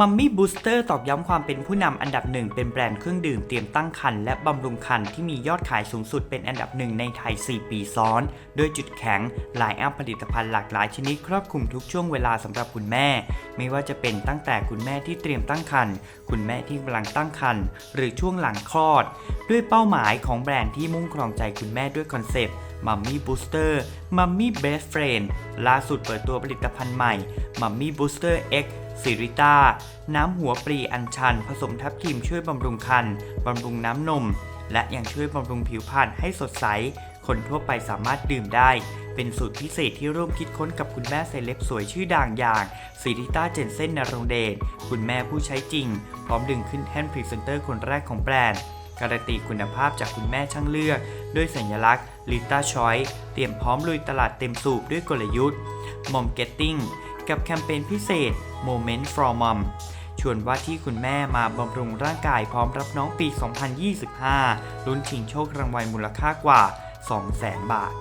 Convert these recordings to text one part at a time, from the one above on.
มัมมี่บูสเตอร์ตอกย้ำความเป็นผู้นำอันดับหนึ่งเป็นแบรนด์เครื่องดื่มเตรียมตั้งครรภ์และบำรุงครรภ์ที่มียอดขายสูงสุดเป็นอันดับหนึ่งในไทย 4 ปีซ้อนโดยจุดแข็งหลายอัพผลิตภัณฑ์หลากหลายชนิดครอบคลุมทุกช่วงเวลาสำหรับคุณแม่ ไม่ว่าจะเป็นตั้งแต่คุณแม่ที่เตรียมตั้งครรภ์คุณแม่ที่กำลังตั้งครรภ์หรือช่วงหลังคลอด ด้วยเป้าหมายของแบรนด์ที่มุ่งครองใจคุณแม่ด้วยคอนเซปต์มัมมี่บูสเตอร์มัมมี่เบสเฟรนล่าสุดเปิดตัวผลิตภัณฑ์ใหม่มัมมี่บูสเตอร์ X ซิริต้า น้ำหัวปรีอัญชัน ผสมทับทิมช่วยบำรุงครรภ์บำรุงน้ำนม และยังช่วยบำรุงผิวพรรณให้สดใส คนทั่วไปสามารถดื่มได้ เป็นสูตรพิเศษที่ร่วมคิดค้นกับคุณแม่เซเลบสวยชื่อดังอย่างซิริต้าเจนเซนนรงเดชคุณแม่ผู้ใช้จริง พร้อมดึงขึ้นแท่นพรีเซนเตอร์คนแรกของแบรนด์การันตีคุณภาพจากคุณแม่ช่างเลือก ด้วยสัญลักษณ์ลิต้าชอยเตรียมพร้อมลุยตลาดเต็มสูบด้วยกลยุทธ์ Mom Getting กั กับแคมเปญพิเศษ Moment for Mom ชวนว่าที่คุณแม่มาบำรุงร่างกายพร้อมรับน้องปี 2025 ลุ้นชิงโชครางวัลมูลค่ากว่า 200,000 บาท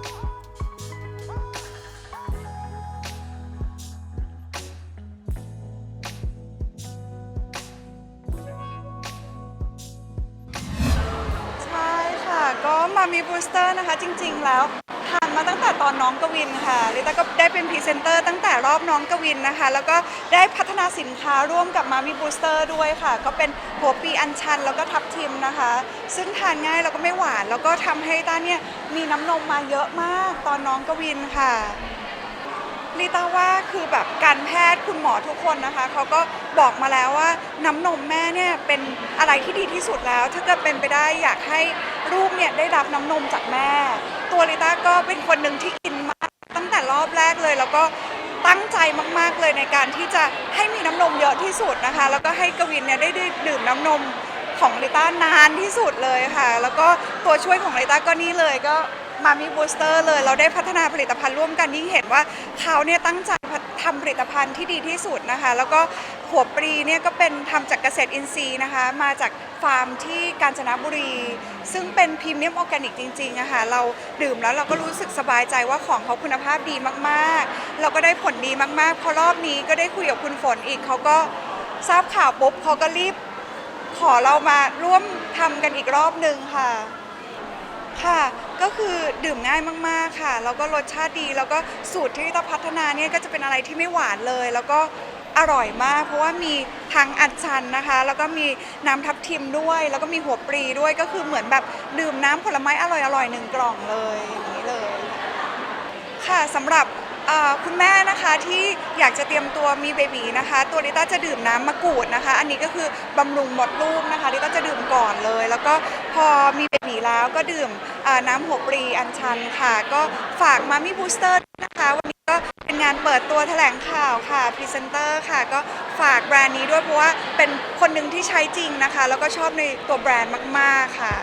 ใช่ค่ะ ก็มามีบูสเตอร์นะคะจริง ๆ แล้ว ทานมาตั้งแต่ตอนน้องกวินค่ะลิต้าก็ได้เป็นพรีเซนเตอร์ตั้งแต่รอบน้องกวินนะคะ แล้วก็ได้พัฒนาสินค้าร่วมกับมามีบูสเตอร์ด้วยค่ะ ก็เป็นหัวปีอัญชันแล้วก็ทับทิมนะคะ ซึ่งทานง่ายแล้วก็ไม่หวาน แล้วก็ทำให้ต้าเนี่ยมีน้ำนมมาเยอะมากตอนน้องกวินค่ะ ลิต้าว่าคือแบบการแพทย์คุณหมอทุกคนนะคะเขาก็บอกมาแล้วว่าน้ำนมแม่เนี่ยเป็นอะไรที่ดีที่สุดแล้ว ถ้าเกิดเป็นไปได้อยากให้ลูกเนี่ยได้รับน้ำนมจากแม่ ตัวลิต้าก็เป็นคนหนึ่งที่อินมากตั้งแต่รอบแรกเลย แล้วก็ตั้งใจมากๆเลยในการที่จะให้มีน้ำนมเยอะที่สุดนะคะ แล้วก็ให้กวินเนี่ยได้ดื่มน้ำนมของลิต้านานที่สุดเลยค่ะ แล้วก็ตัวช่วยของลิต้าก็นี่เลยก็ มามีบูสเตอร์เลยเราได้พัฒนาผลิตภัณฑ์ร่วมกันยิ่งเห็นว่าเขาเนี่ยตั้งใจทำผลิตภัณฑ์ที่ดีที่สุดนะคะ แล้วก็หัวปรีเนี่ยก็เป็นทำจากเกษตรอินทรีย์นะคะ มาจากฟาร์มที่กาญจนบุรี ซึ่งเป็นพรีเมียมออร์แกนิกจริงๆอะคะเราดื่มแล้วเราก็รู้สึกสบายใจว่าของเขาคุณภาพดีมากๆ เราก็ได้ผลดีมากๆพอรอบนี้ก็ได้คุยกับคุณฝนอีกเขาก็ทราบข่าวปุ๊บเขาก็รีบขอเรามาร่วมทำกันอีกรอบหนึ่งค่ะ ค่ะ ก็คือดื่มง่ายมากๆค่ะ แล้วก็รสชาติดี แล้วก็สูตรที่เราพัฒนาเนี่ยก็จะเป็นอะไรที่ไม่หวานเลย แล้วก็อร่อยมาก เพราะว่ามีทั้งอัญชันนะคะ แล้วก็มีน้ำทับทิมด้วย แล้วก็มีหัวปรีด้วยก็คือเหมือนแบบดื่มน้ำผลไม้อร่อยๆหนึ่งกล่องเลยอย่างนี้เลย ค่ะสำหรับคุณแม่นะคะที่อยากจะเตรียมตัวมีเบบีนะคะ ตัวลิต้าจะดื่มน้ำมะกรูดนะคะ อันนี้ก็คือบำรุงมดลูกนะคะลิต้าจะดื่มก่อนเลย แล้วก็พอมีเบบีแล้วก็ดื่ม อ่อน้ำหัวปรีอัญชันค่ะ ก็ฝากมามี่บูสเตอร์นะคะ วันนี้ก็เป็นงานเปิดตัวแถลงข่าวค่ะพรีเซนเตอร์ค่ะ ก็ฝากแบรนด์นี้ด้วยเพราะว่าเป็นคนหนึ่งที่ใช้จริงนะคะ แล้วก็ชอบในตัวแบรนด์มาก ๆ ค่ะ